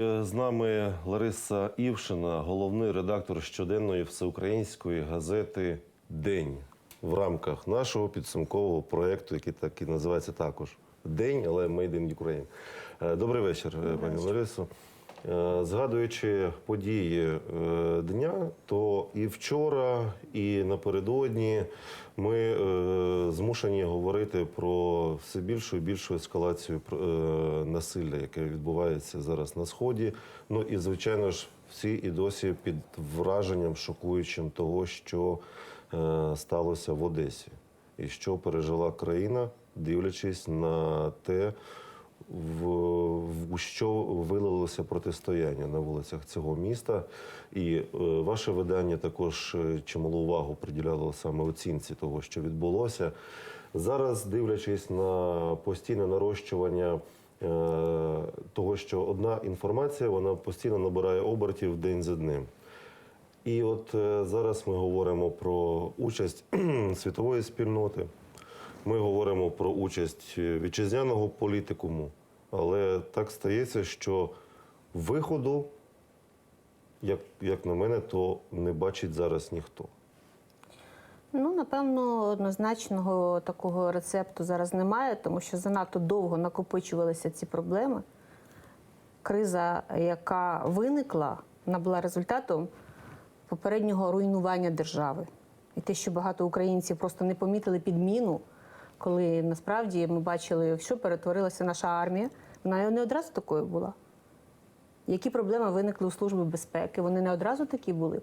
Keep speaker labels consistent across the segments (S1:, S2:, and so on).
S1: Е, З нами Лариса Івшина, головний редактор щоденної всеукраїнської газети День в рамках нашого підсумкового проєкту, який так і називається також День, але Made in Ukraine. Е, Добрий вечір, е, пані Ларисо. Е, Згадуючи події е, дня, то і вчора, і напередодні ми е, змушені говорити про все більшу і більшу ескалацію насилля, яке відбувається зараз на сході. Ну і звичайно ж, всі і досі під враженням шокуючим того, що сталося в Одесі, і що пережила країна, дивлячись на те, в, в що вилилося протистояння на вулицях цього міста. І е, ваше видання також е, чималу увагу приділяло саме оцінці того, що відбулося. Зараз, дивлячись на постійне нарощування е, того, що одна інформація вона постійно набирає обертів день за днем. І от е, зараз ми говоримо про участь світової спільноти. Ми говоримо про участь вітчизняного політикуму, але так стається, що виходу, як, як на мене, то не бачить зараз ніхто.
S2: Ну, напевно, однозначного такого рецепту зараз немає, тому що занадто довго накопичувалися ці проблеми. Криза, яка виникла, вона була результатом попереднього руйнування держави. І те, що багато українців просто не помітили підміну, коли насправді ми бачили, що перетворилася наша армія, вона не одразу такою була. Які проблеми виникли у Служби безпеки? Вони не одразу такі були.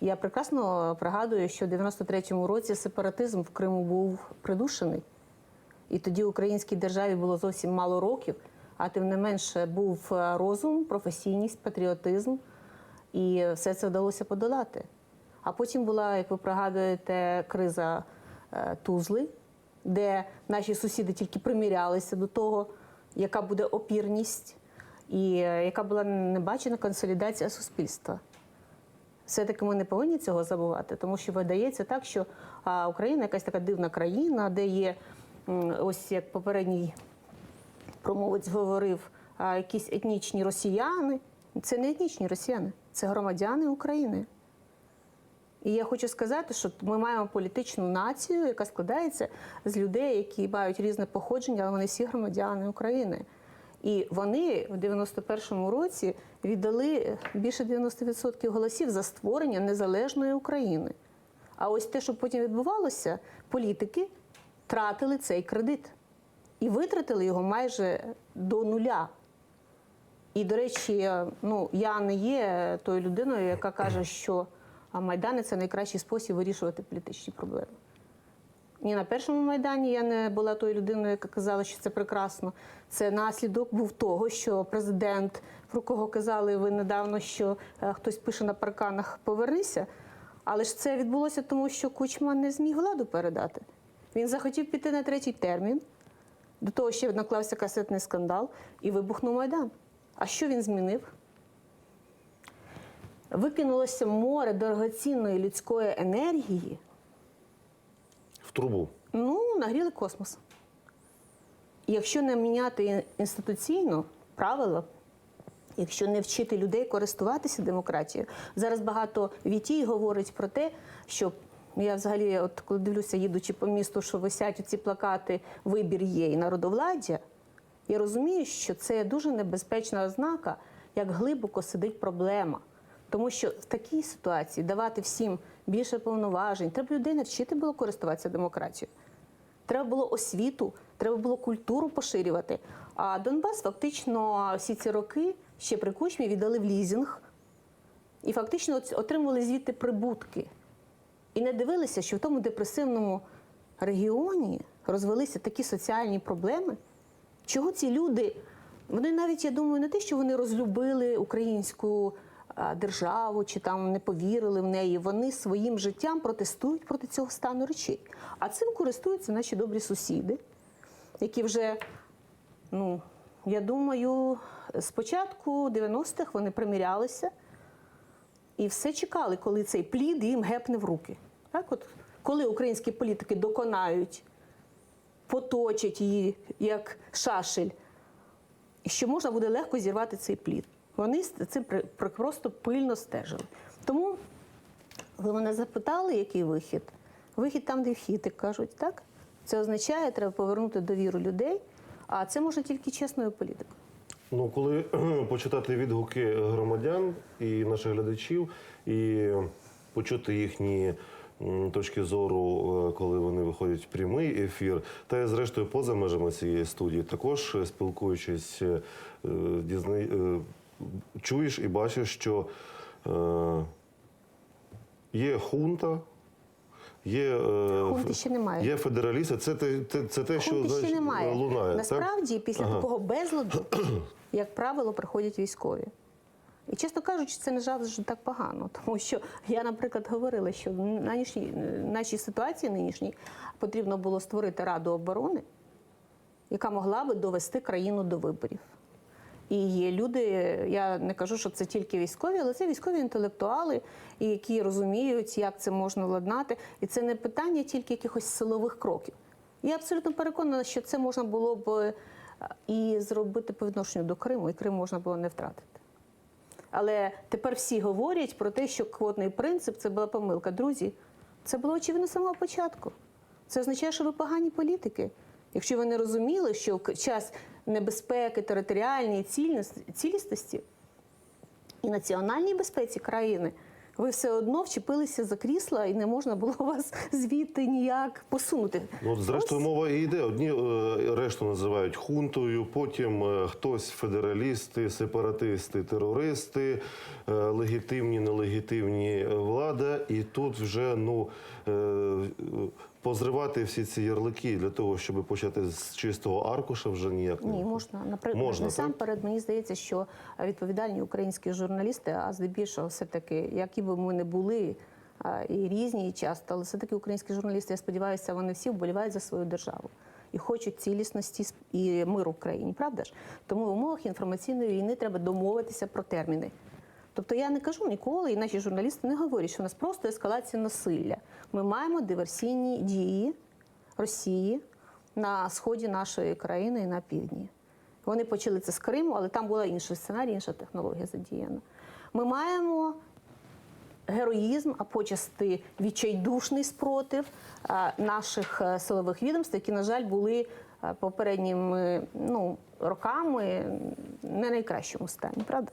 S2: Я прекрасно пригадую, що в 93-му році сепаратизм в Криму був придушений. І тоді українській державі було зовсім мало років, а тим не менше був е, розум, професійність, патріотизм, і все це вдалося подолати. А потім була, як ви пригадуєте, криза е, Тузли, де наші сусіди тільки примірялися до того, яка буде опірність, і е, яка була небачена консолідація суспільства. Все-таки ми не повинні цього забувати, тому що видається так, що Україна якась така дивна країна, де є ось як попередній промовець говорив, якісь етнічні росіяни. Це не етнічні росіяни, це громадяни України. І я хочу сказати, що ми маємо політичну націю, яка складається з людей, які мають різне походження, але вони всі громадяни України. І вони в 91-му році віддали більше 90% голосів за створення незалежної України. А ось те, що потім відбувалося, політики тратили цей кредит і витратили його майже до нуля. І, до речі, ну я не є тою людиною, яка каже, що а, майдани це найкращий спосіб вирішувати політичні проблеми. Ні на першому майдані я не була тою людиною, яка казала, що це прекрасно. Це наслідок був того, що президент, про кого казали ви недавно, що е, хтось пише на парканах Повернися. Але ж це відбулося тому, що Кучма не зміг владу передати. Він захотів піти на третій термін. До того ще наклався касетний скандал і вибухнув майдан. А що він змінив? Викинулося море дорогоцінної людської енергії.
S1: В трубу.
S2: Ну, нагріли космос. І Якщо не міняти інституційно правила, якщо не вчити людей користуватися демократією, зараз багато вітій говорить про те, що я взагалі, от коли дивлюся, їдучи по місту, що висять ці плакати Вибір є і народовладдя, я розумію, що це дуже небезпечна ознака, як глибоко сидить проблема. Тому що в такій ситуації давати всім більше повноважень, треба людей навчити було користуватися демократією. Треба було освіту, треба було культуру поширювати. А Донбас фактично всі ці роки ще при кучмі віддали в лізінг і фактично отримували звідти прибутки. І не дивилися, що в тому депресивному регіоні розвелися такі соціальні проблеми. Чого ці люди? Вони навіть, я думаю, не те, що вони розлюбили українську державу чи там не повірили в неї. Вони своїм життям протестують проти цього стану речей. А цим користуються наші добрі сусіди, які вже, ну, я думаю, з початку 90-х вони примірялися і все чекали, коли цей плід їм гепне в руки. Так, от, коли українські політики доконають, поточать її як шашель, що можна буде легко зірвати цей плід. Вони цим просто пильно стежили. Тому ви мене запитали, який вихід? Вихід там, де вхід, як кажуть, так? Це означає, треба повернути довіру людей, а це можна тільки чесною політикою.
S1: Ну, коли почитати відгуки громадян і наших глядачів, і почути їхні точки зору, е, коли вони виходять в прямий ефір, та зрештою поза межами цієї студії, також е, спілкуючись, е, дізна... е, чуєш і бачиш, що е, є хунта. Є, е,
S2: Хунти ще немає.
S1: є федералісти. Це те, те- це те, що
S2: ще
S1: знаєш,
S2: немає.
S1: лунає. так?
S2: Насправді, після
S1: Ага.
S2: такого безладу, як правило, приходять військові. І чесно кажучи, це не завжди так погано, тому що я, наприклад, говорила, що в нинішній, нашій ситуації нинішній потрібно було створити Раду оборони, яка могла би довести країну до виборів. І є люди, я не кажу, що це тільки військові, але це військові інтелектуали, які розуміють, як це можна владнати. І це не питання тільки якихось силових кроків. Я абсолютно переконана, що це можна було б е, і зробити по відношенню до Криму, і Крим можна було не втратити. Але тепер всі говорять про те, що квотний принцип це була помилка. Друзі, це було очевидно з самого початку. Це означає, що ви погані політики. Якщо ви не розуміли, що в час небезпеки, територіальної цілісності і національній безпеці країни, ви все одно вчепилися за крісла і не можна було вас звідти ніяк посунути.
S1: Ну, зрештою,
S2: Ось
S1: мова і йде. Одні е, решту називають хунтою, потім е, хтось федералісти, сепаратисти, терористи, е, легітимні, нелегітимні влада. І тут вже ну позривати всі ці ярлики для того, щоб почати з чистого аркуша, вже ніяк
S2: Ні, можна. Наприклад,
S1: Можна, так?
S2: мені здається, що відповідальні українські журналісти, а здебільшого, все-таки, які би ми не були, і різні, і часто, але все-таки українські журналісти, я сподіваюся, вони всі вболівають за свою державу і хочуть цілісності і миру в країні, правда ж? Тому в умовах інформаційної війни треба домовитися про терміни. Тобто я не кажу ніколи, і наші журналісти не говорять, що у нас просто ескалація насилля. Ми маємо диверсійні дії Росії на сході нашої країни і на півдні. Вони почали це з Криму, але там була інший сценарій, інша технологія задіяна. Ми маємо героїзм, а почасти відчайдушний спротив наших е, силових відомств, які, на жаль, були е, попередніми ну, роками не найкращому стані, правда?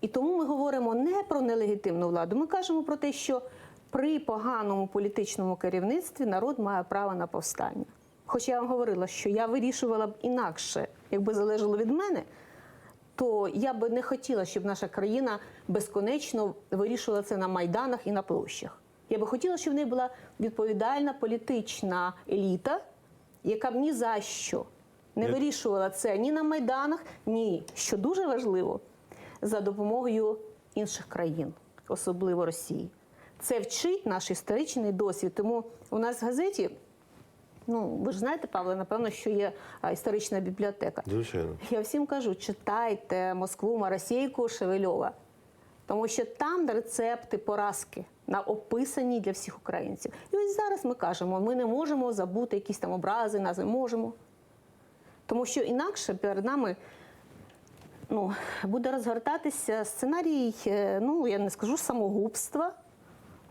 S2: І тому ми говоримо не про нелегітимну владу. Ми кажемо про те, що при поганому політичному керівництві народ має право на повстання. Хоча я вам говорила, що я вирішувала б інакше, якби залежало від мене, то я би не хотіла, щоб наша країна безконечно вирішувала це на майданах і на площах. Я би хотіла, щоб в неї була відповідальна політична еліта, яка б ні за що не вирішувала це ні на майданах, ні, що дуже важливо, за допомогою інших країн, особливо Росії. Це вчить наш історичний досвід. Тому у нас в газеті, ну ви ж знаєте, Павле, напевно, що є історична бібліотека.
S1: звичайно.
S2: Я всім кажу, читайте Москву, Маросійку, Шевельова. Тому що там рецепти поразки на описані для всіх українців. І ось зараз ми кажемо, ми не можемо забути якісь там образи, назви можемо. Тому що інакше перед нами ну, буде розгортатися сценарій, е, ну я не скажу самогубства,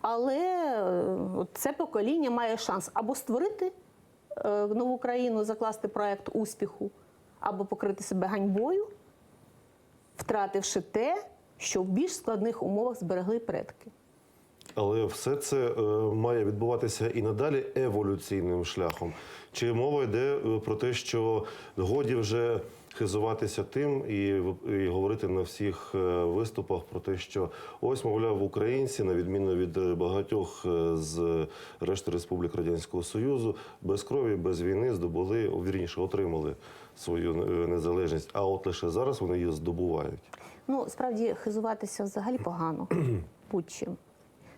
S2: але е, це покоління має шанс або створити е, нову країну, закласти проект успіху, або покрити себе ганьбою, втративши те, що в більш складних умовах зберегли предки.
S1: Але все це має відбуватися і надалі еволюційним шляхом. Чи мова йде про те, що годі вже хизуватися тим і, і говорити на всіх е, виступах про те, що ось, мовляв, українці, на відміну від е, багатьох е, з решти республік Радянського Союзу, без крові, без війни здобули, вірніше, отримали свою незалежність. А от лише зараз вони її здобувають.
S2: Ну, справді, хизуватися взагалі погано будь-чим.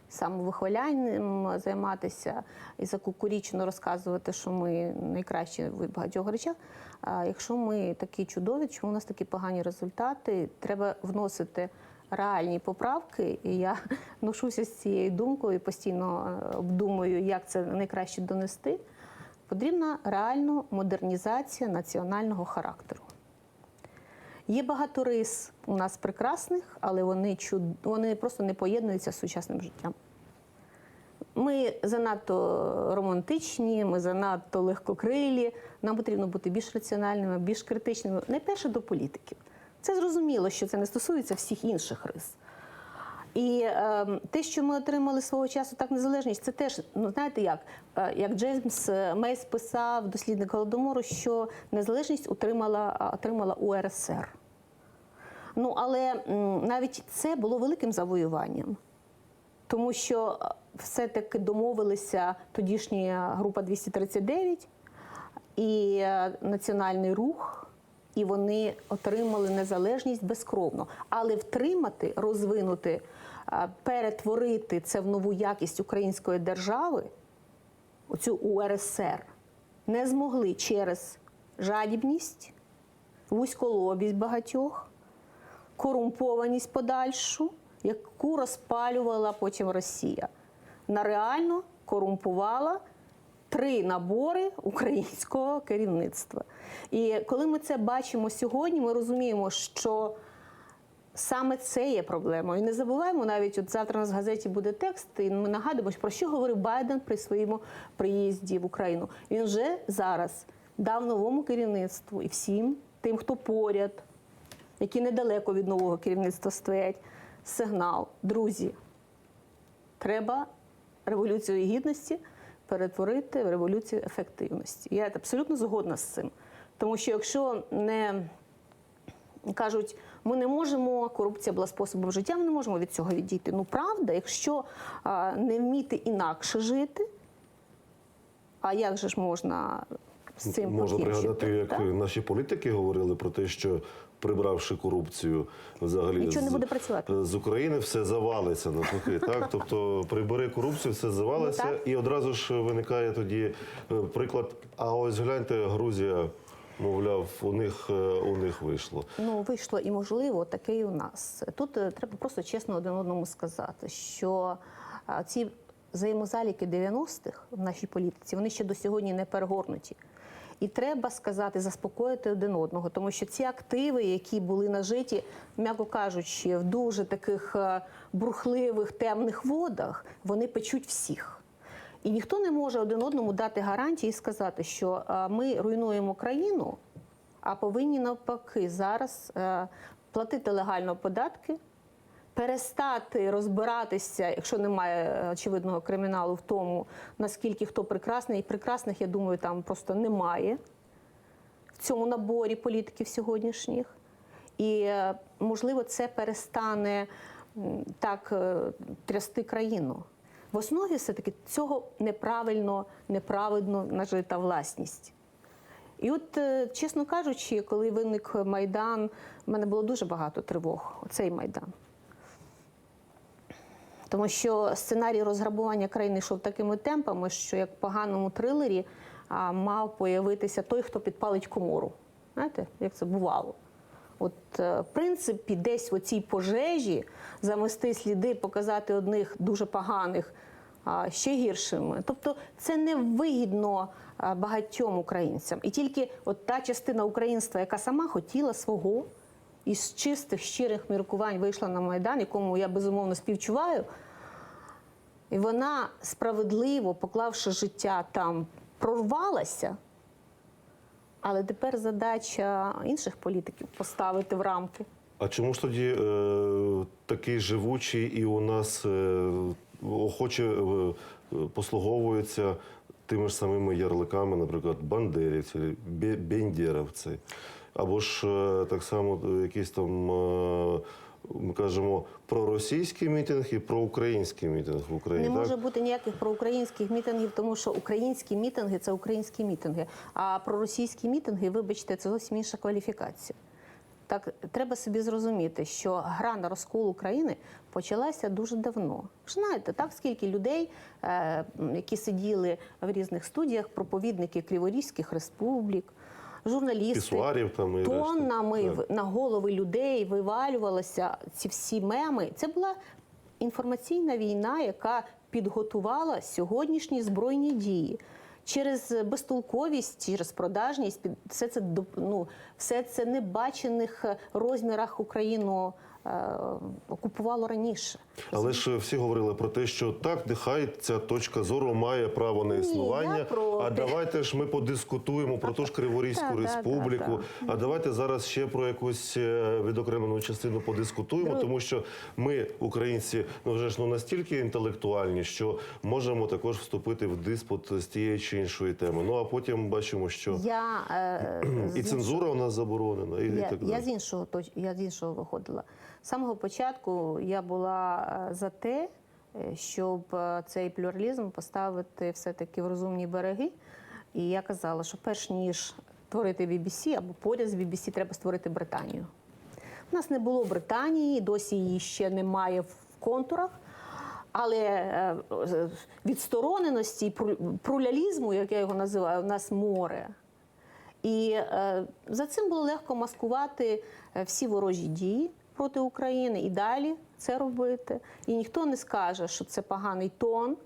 S2: Самовихвалянням займатися і закукурічно розказувати, що ми найкращі в багатьох речах. А якщо ми такі чудові, чому у нас такі погані результати, треба вносити реальні поправки. І я ношуся з цією думкою постійно е, обдумую, як це найкраще донести. Потрібна реальна модернізація національного характеру. Є багато рис у нас прекрасних, але вони чуд... вони просто не поєднуються з сучасним життям. Ми занадто романтичні, ми занадто легкокрилі. Нам потрібно бути більш раціональними, більш критичними. Найперше до політиків. Це зрозуміло, що це не стосується всіх інших рис. І е, те, що ми отримали свого часу так незалежність, це теж, ну знаєте як, Е, як Джеймс Мейс писав, дослідник голодомору, що незалежність отримала, отримала УРСР. Ну але навіть це було великим завоюванням, тому що е, все-таки домовилися тодішня група 239 і е, національний рух, і вони отримали незалежність безкровно. Але втримати, розвинути, е, перетворити це в нову якість української держави, оцю УРСР, не змогли через жадібність, вузьколобість багатьох, корумпованість подальшу, яку розпалювала потім Росія. На реально корумпувала три набори українського керівництва. І коли ми це бачимо сьогодні, ми розуміємо, що саме це є проблемою. І не забуваємо навіть, от завтра у нас в газеті буде текст, і ми нагадуємо, про що говорив Байден при своєму приїзді в Україну. Він вже зараз дав новому керівництву і всім тим, хто поряд, які недалеко від нового керівництва стоять, сигнал. Друзі, треба революцію гідності перетворити в революцію ефективності. Я абсолютно згодна з цим. Тому що якщо не кажуть, ми не можемо, корупція була способом життя, ми не можемо від цього відійти. Ну правда, якщо а, не вміти інакше жити, а як же ж можна з цим
S1: Можна пригадати, як
S2: так?
S1: наші політики говорили про те, що прибравши корупцію взагалі
S2: Нічого не буде працювати.
S1: з України, все завалиться навпаки. Так, тобто прибери корупцію, все завалиться,
S2: Ну,
S1: і одразу ж виникає тоді е, приклад. А ось гляньте, Грузія, мовляв, у них е, у них вийшло.
S2: Ну, вийшло і можливо, таке і у нас. Тут е, треба просто чесно один одному сказати, що ці взаємозаліки 90-х в нашій політиці вони ще до сьогодні не перегорнуті. І треба сказати, заспокоїти один одного, тому що ці активи, які були нажиті, м'яко кажучи, в дуже таких е, бурхливих темних водах, вони печуть всіх. І ніхто не може один одному дати гарантії і сказати, що е, ми руйнуємо країну, а повинні навпаки зараз е, платити легально податки, перестати розбиратися, якщо немає е, очевидного криміналу в тому, наскільки хто прекрасний. І прекрасних, я думаю, там просто немає в цьому наборі політиків сьогоднішніх. І е, можливо, це перестане так е, трясти країну. В основі все-таки цього неправильно, неправедно нажита власність. І от, чесно кажучи, коли виник Майдан, в мене було дуже багато тривог, оцей Майдан. Тому що сценарій розграбування країни йшов такими темпами, що як в поганому трилері мав появитися той, хто підпалить комору. Знаєте, як це бувало? От, е, в принципі, десь в цій пожежі замести сліди, показати одних дуже поганих ще гіршими. Тобто це не вигідно багатьом українцям. І тільки от та частина українства, яка сама хотіла свого, із чистих, щирих міркувань вийшла на Майдан, якому я безумовно співчуваю. І вона справедливо, поклавши життя там, прорвалася. Але тепер задача інших політиків поставити в рамки.
S1: А чому ж тоді е, такий живучий і у нас е, охоче е, послуговуються тими ж самими ярликами, наприклад, бандерівці, бе- бендєровці, або ж е, так само е, якісь там, е, ми кажемо, проросійський мітинг і проукраїнський мітинг в Україні.
S2: Не
S1: так?
S2: може бути ніяких проукраїнських мітингів, тому що українські мітинги це українські мітинги. А проросійські мітинги, вибачте, це зовсім інша кваліфікація. Так треба собі зрозуміти, що гра на розкол України почалася дуже давно. Знаєте, так скільки людей, які сиділи в різних студіях, проповідники Криворізьких республік, журналісти,
S1: Пісуарів там і
S2: тоннами решта. на голови людей вивалювалися ці всі меми. Це була інформаційна війна, яка підготувала сьогоднішні збройні дії. через безтолковість, через продажність, все це ну, все це небачених розмірах Україну окупувало раніше.
S1: Але ж всі говорили про те, що так, нехай ця точка зору має право на існування.
S2: я проти.
S1: А давайте ж ми подискутуємо про ту ж Криворізьку
S2: Так, так,
S1: республіку.
S2: так,
S1: А давайте зараз ще про якусь е, відокремлену частину подискутуємо,
S2: Друг-
S1: тому що ми, українці, ну вже ж ну настільки інтелектуальні, що можемо також вступити в диспут з тієї чи іншої теми. Ну а потім бачимо, що
S2: Я, е,
S1: і цензура у нас заборонена, і, і так далі.
S2: я з іншого я з іншого виходила. З самого початку я була е, за те, е, щоб е, цей плюралізм поставити все-таки в розумні береги. І я казала, що перш ніж творити BBC або поряд з BBC, треба створити Британію. У нас не було Британії, досі її ще немає в контурах. Але відстороненості прулялізму, як я його називаю, у нас море. І за цим було легко маскувати всі ворожі дії проти України і далі це робити. І ніхто не скаже, що це поганий тон,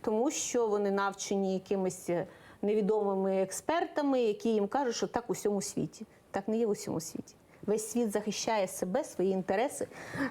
S2: тому що вони навчені якимись е, невідомими експертами, які їм кажуть, що так у всьому світі. Так не є в усьому світі. Весь світ захищає себе, свої інтереси,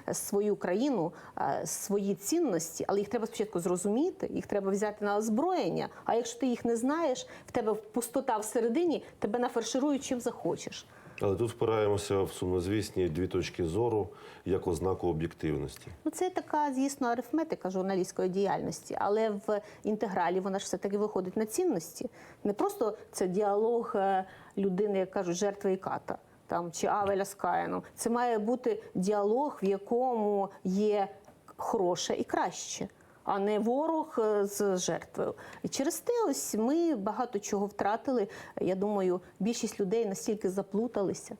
S2: е, свою країну, е, свої цінності, але їх треба спочатку зрозуміти, їх треба взяти на озброєння. А якщо ти їх не знаєш, в тебе пустота всередині, тебе нафарширують чим захочеш.
S1: Але тут впираємося в сумнозвісні дві точки зору як ознаку об'єктивності.
S2: Ну, це така, звісно, арифметика журналістської діяльності, але в інтегралі вона ж все-таки виходить на цінності. Не просто це діалог е, людини, як кажуть, жертви і ката. Там чи Авеля з Каїном. Це має бути діалог, в якому є хороше і краще, а не ворог е, з жертвою. І через те ось ми багато чого втратили. Я думаю, більшість людей настільки заплуталися.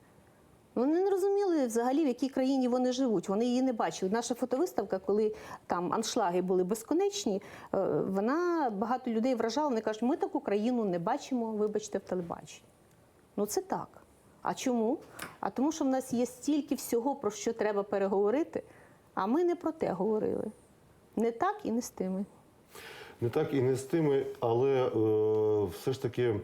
S2: Вони не розуміли взагалі, в якій країні вони живуть. Вони її не бачили. Наша фотовиставка, коли там аншлаги були безконечні, е, вона багато людей вражала. Вони кажуть, ми таку країну не бачимо, вибачте, в телебаченні. Ну це так. А чому? А тому, що в нас є стільки всього, про що треба переговорити, а ми не про те говорили. Не так і не з тими.
S1: Не так і не з тими, але е, все ж таки е,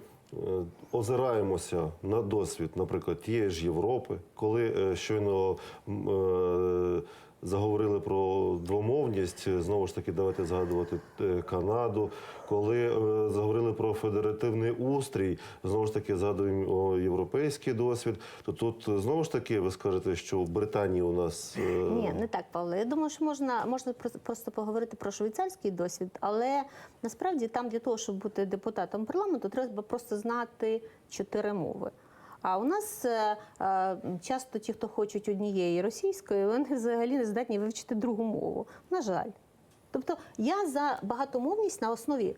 S1: озираємося на досвід, наприклад, тієї ж Європи, коли е, щойно е, заговорили про двомовність, знову ж таки, давайте згадувати е, Канаду, коли е, заговорили про федеративний устрій, знову ж таки згадуємо європейський досвід, то тут е, знову ж таки ви скажете, що в Британії у нас
S2: Ні, не так, Павло. Я думаю, що можна, можна прос- просто поговорити про швейцарський досвід, але насправді там для того, щоб бути депутатом парламенту, треба просто знати чотири мови. А у нас е, е, часто ті, хто хочуть однієї російської, вони взагалі не здатні вивчити другу мову. На жаль. Тобто я за багатомовність на основі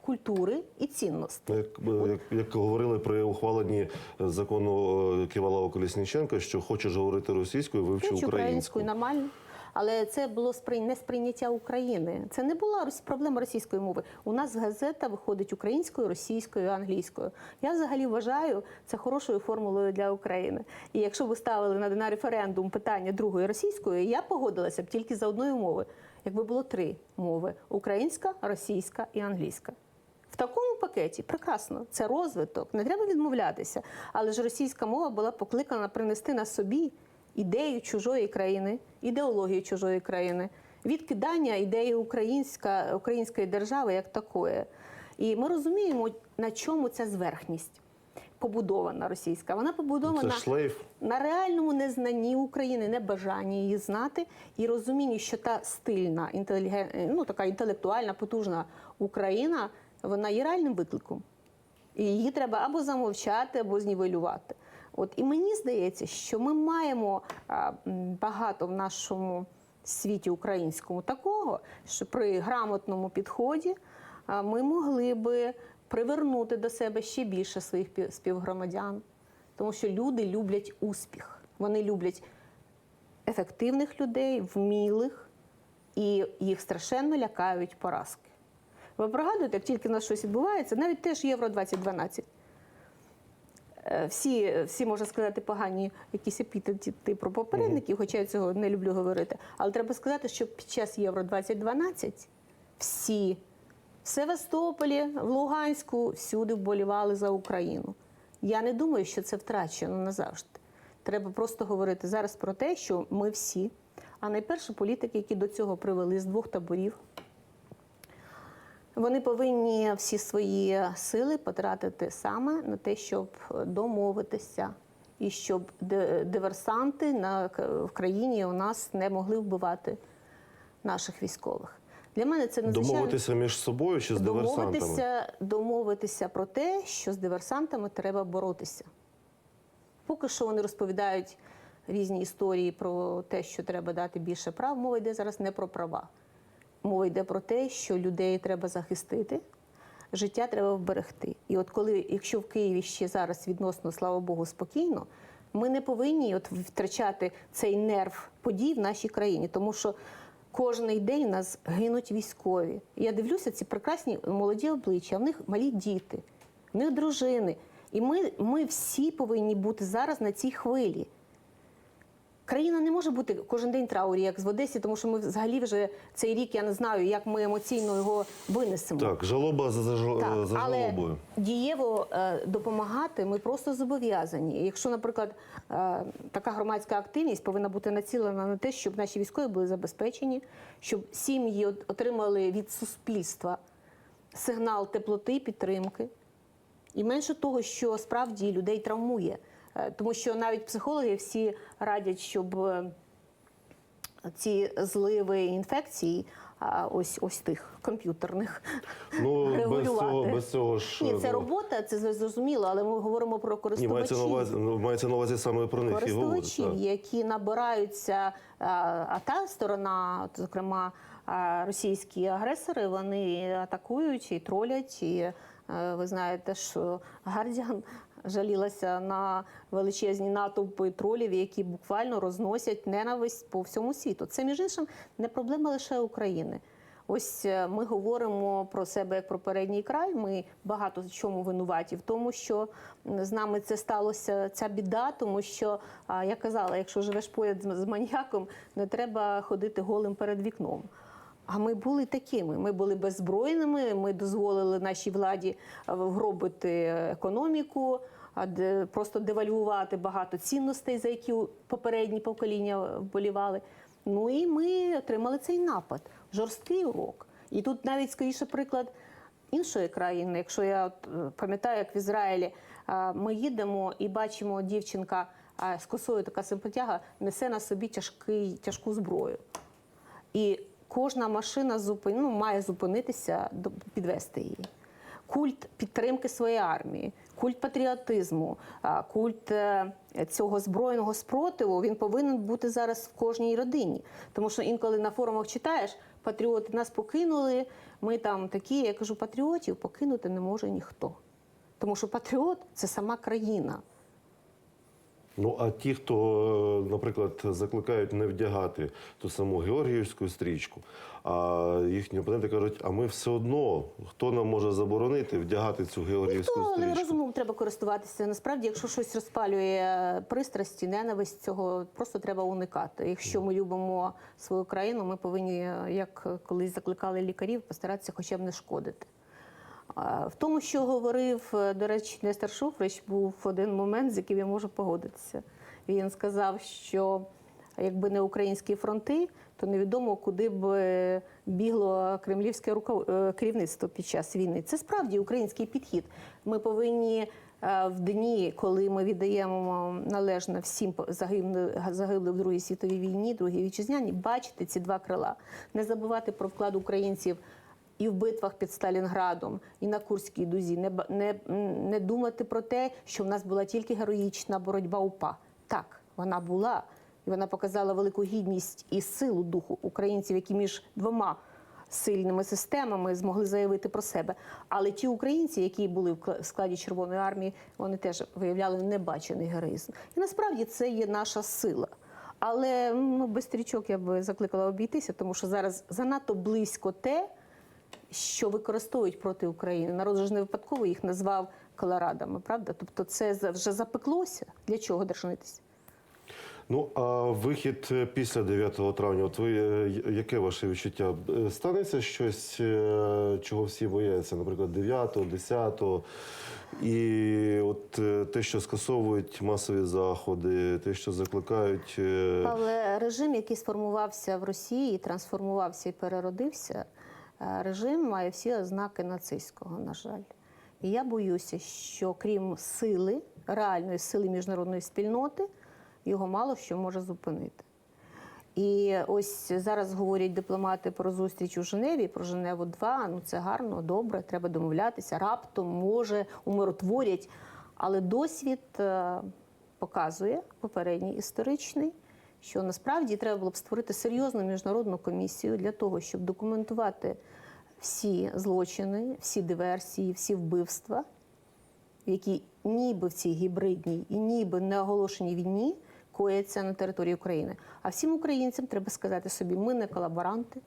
S2: культури і цінностей.
S1: Як, як, як говорили при ухваленні закону е, Ківалова Колісніченка, що хочеш говорити російською, вивчи
S2: українською нормально. Але це було сприй... не сприйняття України. Це не була проблема російської мови. У нас газета виходить українською, російською, англійською. Я взагалі вважаю це хорошою формулою для України. І якщо ви ставили на референдум питання другої російської, я погодилася б тільки за одною мовою. Якби було три мови: українська, російська і англійська. В такому пакеті прекрасно, це розвиток, не треба відмовлятися. Але ж російська мова була покликана принести на собі ідею чужої країни, ідеологію чужої країни, відкидання ідеї українська, української держави як такої. І ми розуміємо, на чому ця зверхність побудована російська. Вона побудована на реальному незнанні України, небажанні її знати і розумінні, що та стильна, інтеліген... ну, така інтелектуальна, потужна Україна, вона є реальним викликом. І її треба або замовчати, або знівелювати. От і мені здається, що ми маємо багато в нашому світі українському такого, що при грамотному підході ми могли би привернути до себе ще більше своїх пі- співгромадян. Тому що люди люблять успіх. Вони люблять ефективних людей, вмілих, і їх страшенно лякають поразки. Ви пригадуєте, як тільки в нас щось відбувається, навіть теж Євро 2012. Е, Всі, всі можна сказати, погані якісь епітети про попередників, хоча я цього не люблю говорити. Але треба сказати, що під час Євро 2012 всі В Севастополі, в Луганську всюди вболівали за Україну. Я не думаю, що це втрачено назавжди. Треба просто говорити зараз про те, що ми всі, а найперше політики, які до цього привели з двох таборів, вони повинні всі свої сили потратити саме на те, щоб домовитися, і щоб диверсанти на в країні у нас не могли вбивати наших військових. Для мене це надзвичайно
S1: Домовитися між собою чи з диверсантами?
S2: домовитися, домовитися про те, що з диверсантами треба боротися. Поки що вони розповідають різні історії про те, що треба дати більше прав. Мова йде зараз не про права. Мова йде про те, що людей треба захистити, життя треба вберегти. І от коли, якщо в Києві ще зараз відносно, слава Богу, спокійно, ми не повинні от втрачати цей нерв подій в нашій країні, тому що кожний день у нас гинуть військові. Я дивлюся, ці прекрасні молоді обличчя, в них малі діти, в них дружини. І ми, ми всі повинні бути зараз на цій хвилі. Країна не може бути кожен день траурі, як в Одесі, тому що ми взагалі вже цей рік я не знаю, як ми емоційно його винесемо.
S1: Так, жалоба за, за,
S2: Так,
S1: за
S2: але
S1: жалобою.
S2: дієво е, допомагати ми просто зобов'язані. Якщо, наприклад, е, така громадська активність повинна бути націлена на те, щоб наші військові були забезпечені, щоб сім'ї отримали від суспільства сигнал теплоти, підтримки. І менше того, що справді людей травмує. Е, Тому що навіть психологи всі радять, щоб е, ці зливи інфекцій, ось ось тих комп'ютерних,
S1: Ну, без цього, без цього ж...
S2: Ні, це
S1: ну,
S2: робота, це зрозуміло, але ми говоримо про
S1: Ні,
S2: користувачів.
S1: мається на увазі, ну, мається на увазі саме про них
S2: користувачів, які набираються, а, а та сторона, зокрема російські агресори, вони атакують і тролять. І е, ви знаєте, що Гардіан жалілася на величезні натовпи тролів, які буквально розносять ненависть по всьому світу. Це між іншим не проблема лише України. Ось е, ми говоримо про себе як про передній край. Ми багато в чому винуваті в тому, що з нами це сталося ця біда, тому що я казала, якщо живеш поряд з маніяком, не треба ходити голим перед вікном. А ми були такими. Ми були беззбройними. Ми дозволили нашій владі е, вгробити економіку, а просто девальвувати багато цінностей, за які попередні покоління вболівали. Ну і ми отримали цей напад. Жорсткий урок. І тут навіть скоріше приклад іншої країни. Якщо я е, пам'ятаю, як в Ізраїлі е, ми їдемо і бачимо дівчинка з косою, така симпатяга, несе на собі тяжкий, тяжку зброю. І кожна машина зупин, ну, має зупинитися, підвести її. Культ підтримки своєї армії, культ патріотизму, культ е, цього збройного спротиву він повинен бути зараз в кожній родині. Тому що інколи на форумах читаєш, патріоти нас покинули, ми там такі. Я кажу, патріотів покинути не може ніхто. Тому що патріот це сама країна.
S1: Ну, а ті, хто, е, наприклад, закликають не вдягати ту саму георгіївську стрічку, а їхні опоненти кажуть, а ми все одно, хто нам може заборонити вдягати цю георгіївську
S2: Ніхто не
S1: стрічку?
S2: розумом треба користуватися. Насправді, якщо щось розпалює пристрасті, ненависть, цього просто треба уникати. Якщо ми любимо свою країну, ми повинні, як колись закликали лікарів, постаратися хоча б не шкодити. В тому, що говорив, е, до речі, Нестор Шуфрич, був один момент, з яким я можу погодитися. Він сказав, що якби не українські фронти, то невідомо, куди б е, бігло кремлівське е, керівництво під час війни. Це справді український підхід. Ми повинні в дні, коли ми віддаємо належне всім загиблим в Другій світовій війні, Другій вітчизняній, бачити ці два крила, не забувати про вклад українців і в битвах під Сталінградом, і на Курській дузі, не, не, не думати про те, що в нас була тільки героїчна боротьба УПА. Так, вона була, і вона показала велику гідність і силу духу українців, які між двома сильними системами змогли заявити про себе. Але ті українці, які були в складі Червоної армії, вони теж виявляли небачений героїзм. І насправді це є наша сила. Але ну, без стрічок я б закликала обійтися, тому що зараз занадто близько те, що використовують проти України. Народ же ж не випадково їх назвав колорадами, правда? Тобто це вже запеклося. Для чого держнитися?
S1: Ну а вихід е, після 9 травня, от ви е, яке ваше відчуття? Е, Станеться щось, чого всі бояться, наприклад, 9, 10, і от те, що скасовують масові заходи, те, що закликають.
S2: Але режим, який сформувався в Росії, трансформувався і переродився, режим має всі ознаки нацистського, на жаль. І я боюся, що крім сили, реальної сили міжнародної спільноти, його мало що може зупинити. І ось зараз говорять дипломати про зустріч у Женеві, про Женеву 2 Ну це гарно, добре, треба домовлятися. Раптом може умиротворять. Але досвід е, показує попередній історичний, що насправді треба було б створити серйозну міжнародну комісію для того, щоб документувати всі злочини, всі диверсії, всі вбивства, які ніби в цій гібридній і ніби не оголошеній війні кояться на території України. А всім українцям треба сказати собі: ми не колаборанти.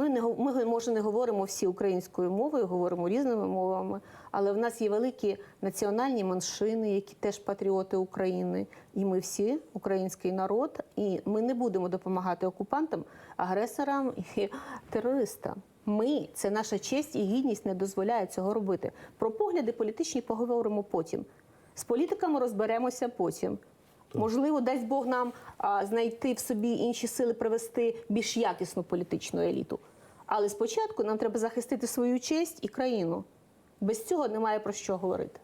S2: Ми не ми може не говоримо всі українською мовою, говоримо різними мовами, але в нас є великі національні меншини, які теж патріоти України, і ми всі український народ, і ми не будемо допомагати окупантам, агресорам і терористам. Ми це наша честь і гідність не дозволяє цього робити. Про погляди політичні поговоримо потім. З політиками розберемося потім. Можливо, дасть Бог нам а, знайти в собі інші сили, привести більш якісну політичну еліту. Але спочатку нам треба захистити свою честь і країну. Без цього немає про що говорити.